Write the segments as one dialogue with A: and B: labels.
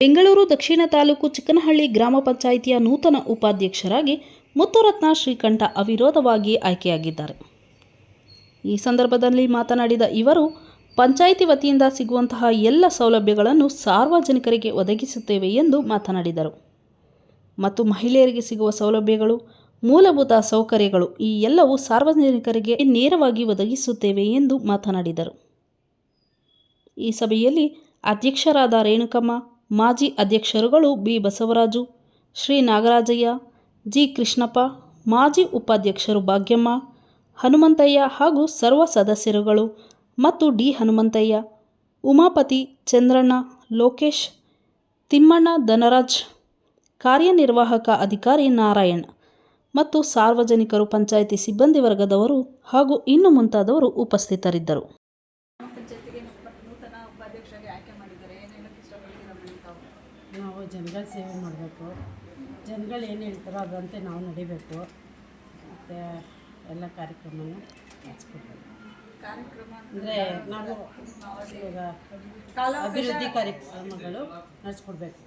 A: ಬೆಂಗಳೂರು ದಕ್ಷಿಣ ತಾಲೂಕು ಚಿಕ್ಕನಹಳ್ಳಿ ಗ್ರಾಮ ಪಂಚಾಯಿತಿಯ ನೂತನ ಉಪಾಧ್ಯಕ್ಷರಾಗಿ ಮುತ್ತುರತ್ನ ಶ್ರೀಕಂಠ ಅವಿರೋಧವಾಗಿ ಆಯ್ಕೆಯಾಗಿದ್ದಾರೆ. ಈ ಸಂದರ್ಭದಲ್ಲಿ ಮಾತನಾಡಿದ ಇವರು, ಪಂಚಾಯಿತಿ ವತಿಯಿಂದ ಸಿಗುವಂತಹ ಎಲ್ಲ ಸೌಲಭ್ಯಗಳನ್ನು ಸಾರ್ವಜನಿಕರಿಗೆ ಒದಗಿಸುತ್ತೇವೆ ಎಂದು ಮಾತನಾಡಿದರು. ಮತ್ತು ಮಹಿಳೆಯರಿಗೆ ಸಿಗುವ ಸೌಲಭ್ಯಗಳು, ಮೂಲಭೂತ ಸೌಕರ್ಯಗಳು ಈ ಎಲ್ಲವೂ ಸಾರ್ವಜನಿಕರಿಗೆ ನೇರವಾಗಿ ಒದಗಿಸುತ್ತೇವೆ ಎಂದು ಮಾತನಾಡಿದರು. ಈ ಸಭೆಯಲ್ಲಿ ಅಧ್ಯಕ್ಷರಾದ ರೇಣುಕಮ್ಮ ಮಾಜಿ ಅಧ್ಯಕ್ಷರುಗಳು ಬಿ. ಬಸವರಾಜು, ಶ್ರೀ ನಾಗರಾಜಯ್ಯ, ಜಿ. ಕೃಷ್ಣಪ್ಪ, ಮಾಜಿ ಉಪಾಧ್ಯಕ್ಷರು ಭಾಗ್ಯಮ್ಮ, ಹನುಮಂತಯ್ಯ ಹಾಗೂ ಸರ್ವ ಸದಸ್ಯರುಗಳು ಮತ್ತು ಡಿ. ಹನುಮಂತಯ್ಯ, ಉಮಾಪತಿ ಚಂದ್ರಣ್ಣ, ಲೋಕೇಶ್, ತಿಮ್ಮಣ್ಣ ಧನರಾಜ್, ಕಾರ್ಯನಿರ್ವಾಹಕ ಅಧಿಕಾರಿ ನಾರಾಯಣ್ ಮತ್ತು ಸಾರ್ವಜನಿಕರು, ಪಂಚಾಯಿತಿ ಸಿಬ್ಬಂದಿ ವರ್ಗದವರು ಹಾಗೂ ಇನ್ನು ಮುಂತಾದವರು ಉಪಸ್ಥಿತರಿದ್ದರು
B: ಪಂಚಾಯತಿಗೆ ನೂತನ ಉಪಾಧ್ಯಕ್ಷರಾಗಿ ಆಯ್ಕೆ ಮಾಡಿದ್ದಾರೆ ಏನು ಹೇಳಕ್ಕೆ ಇಷ್ಟಪಡ್ತೀರಾ ಮೇಡಮ್ ತಾವು
C: ನಾವು ಜನಗಳ ಸೇವೆ ಮಾಡಬೇಕು. ಜನಗಳು ಏನು ಹೇಳ್ತಾರೋ ಅದಂತೆ ನಾವು ನಡಿಬೇಕು. ಮತ್ತು ಎಲ್ಲ ಕಾರ್ಯಕ್ರಮನ ನಡೆಸ್ಕೊಡ್ಬೇಕು.
B: ಕಾರ್ಯಕ್ರಮ
C: ಅಂದರೆ ನಾವು ಇವಾಗ ಅಭಿವೃದ್ಧಿ ಕಾರ್ಯಕ್ರಮಗಳು ನಡೆಸ್ಕೊಡ್ಬೇಕು.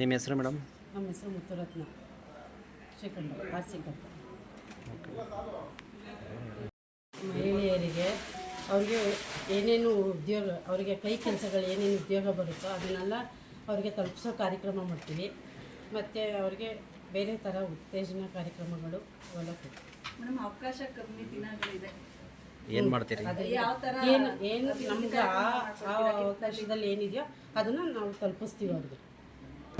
D: ನಿಮ್ಮ ಹೆಸರು ಮೇಡಮ್?
C: ನಮ್ಮ ಹೆಸರು ಮುತ್ತುರತ್ನ. ಶ್ರೀಕಂಠ ಮಹಿಳೆಯರಿಗೆ ಅವ್ರಿಗೆ ಏನೇನು ಉದ್ಯೋಗ ಅವರಿಗೆ ಕೈ ಕೆಲಸಗಳು ಏನೇನು ಉದ್ಯೋಗ ಬರುತ್ತೋ ಅದನ್ನೆಲ್ಲ ಅವರಿಗೆ ತಲುಪಿಸೋ ಕಾರ್ಯಕ್ರಮ ಮಾಡ್ತೀವಿ. ಮತ್ತು ಅವ್ರಿಗೆ ಬೇರೆ ಥರ ಉತ್ತೇಜನ ಕಾರ್ಯಕ್ರಮಗಳು ಅವೆಲ್ಲ ಕೊಡ್ತೀವಿ.
B: ಮೇಡಮ್ ಅವಕಾಶ ಕಮ್ಮಿ ದಿನಗಳಿದೆ.
D: ಏನು ಮಾಡ್ತೀರಿ?
C: ಅದೇ
B: ಯಾವ ಥರ
C: ಏನು ಏನು ನಮ್ಗೆ ಆ ಅವಕಾಶದಲ್ಲಿ ಏನಿದೆಯೋ ಅದನ್ನು ನಾವು ತಲುಪಿಸ್ತೀವಿ ಅವ್ರಿಗೆ.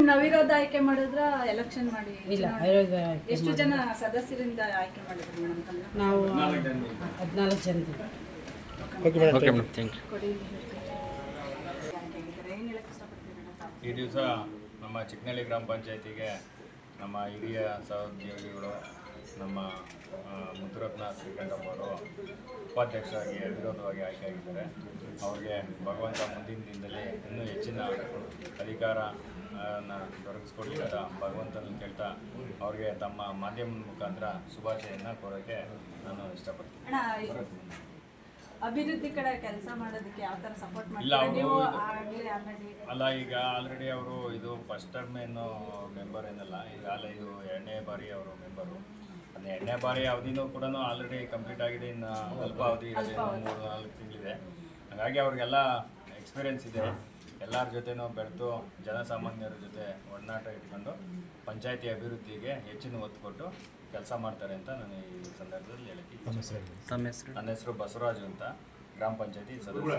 B: ನವಿರೋಧ ಆಯ್ಕೆ ಮಾಡಿದ್ರ ಎಲೆಕ್ಷನ್ ಮಾಡಿ
C: ಇಲ್ಲ
B: ಎಷ್ಟು ಜನ ಸದಸ್ಯರಿಂದ ಆಯ್ಕೆ ಮಾಡಿದ್ರು ಮೇಡಮ್
C: ನಾವು ಹದಿನಾಲ್ಕು ಜನದಿಂದ
D: ಓಕೆ ಮೇಡಮ್ ಥ್ಯಾಂಕ್ ಯು
E: ಈ ದಿವಸ ನಮ್ಮ ಚಿಕ್ಕನಳ್ಳಿ ಗ್ರಾಮ ಪಂಚಾಯತಿಗೆ ನಮ್ಮ ಹಿರಿಯ ಸಹೋದ್ಯೋಗಿಗಳು ನಮ್ಮ ಮುದ್ರತ್ನ ಮುತ್ತುರತ್ನ ಶ್ರೀಕಂಠಪ್ಪ ಅವರು ಉಪಾಧ್ಯಕ್ಷರಾಗಿ ಅವಿರೋಧವಾಗಿ ಆಯ್ಕೆಯಾಗಿದ್ದಾರೆ. ಅವ್ರಿಗೆ ಭಗವಂತ ಮುಂದಿನ ದಿನದಲ್ಲಿ ಇನ್ನೂ ಹೆಚ್ಚಿನ ಅಧಿಕಾರ ದೊರಕಿಸ್ಕೊಡ್ಲಿ ಅಂತ ಭಗವಂತನ ಕೇಳ್ತಾ ಅವ್ರಿಗೆ ತಮ್ಮ ಮಾಧ್ಯಮದ ಮುಖಾಂತರ ಶುಭಾಶಯನ್ನು ಕೋರೋಕ್ಕೆ ನಾನು ಇಷ್ಟಪಡ್ತೀನಿ.
B: ಅಣ್ಣ ಅಭಿವೃದ್ಧಿ ಕಡೆ ಕೆಲಸ ಮಾಡೋದಕ್ಕೆ ಯಾವ ಥರ ಸಪೋರ್ಟ್ ಮಾಡ್ತೀರಾ? ನೀವು ಆಗಲೇ ಆಲ್ರೆಡಿ
E: ಅಲ್ಲ ಈಗ ಆಲ್ರೆಡಿ ಅವರು ಇದು ಫಸ್ಟ್ ಟರ್ಮ್ ಏನು ಮೆಂಬರ್ ಏನಲ್ಲ ಈಗ ಅಲ್ಲ ಇದು ಎರಡನೇ ಬಾರಿ ಅವರು ಮೆಂಬರು ಅದೇ ಎರಡನೇ ಬಾರಿ ಅವಧಿನೂ ಕೂಡ ಆಲ್ರೆಡಿ ಕಂಪ್ಲೀಟ್ ಆಗಿದೆ ಇನ್ನು ಅಲ್ಪ ಅವಧಿ ಇದೆ ಮೂರು ನಾಲ್ಕು ತಿಂಗಳಿದೆ. ಹಾಗಾಗಿ ಅವ್ರಿಗೆಲ್ಲ ಎಕ್ಸ್ಪೀರಿಯೆನ್ಸ್ ಇದೆ. ಎಲ್ಲರ ಜೊತೆನೂ ಬೆಳೆದು ಜನಸಾಮಾನ್ಯರ ಜೊತೆ ಒಡನಾಟ ಇಟ್ಕೊಂಡು ಪಂಚಾಯತಿ ಅಭಿವೃದ್ಧಿಗೆ ಹೆಚ್ಚಿನ ಒತ್ತು ಕೊಟ್ಟು ಕೆಲಸ ಮಾಡ್ತಾರೆ ಅಂತ ನಾನು ಈ ಇಚ್ಛೆ
D: ತಮ್ಮ ಹೆಸರು
E: ನನ್ನ ಹೆಸರು ಬಸವರಾಜು ಅಂತ ಗ್ರಾಮ ಪಂಚಾಯತಿ ಸದಸ್ಯ.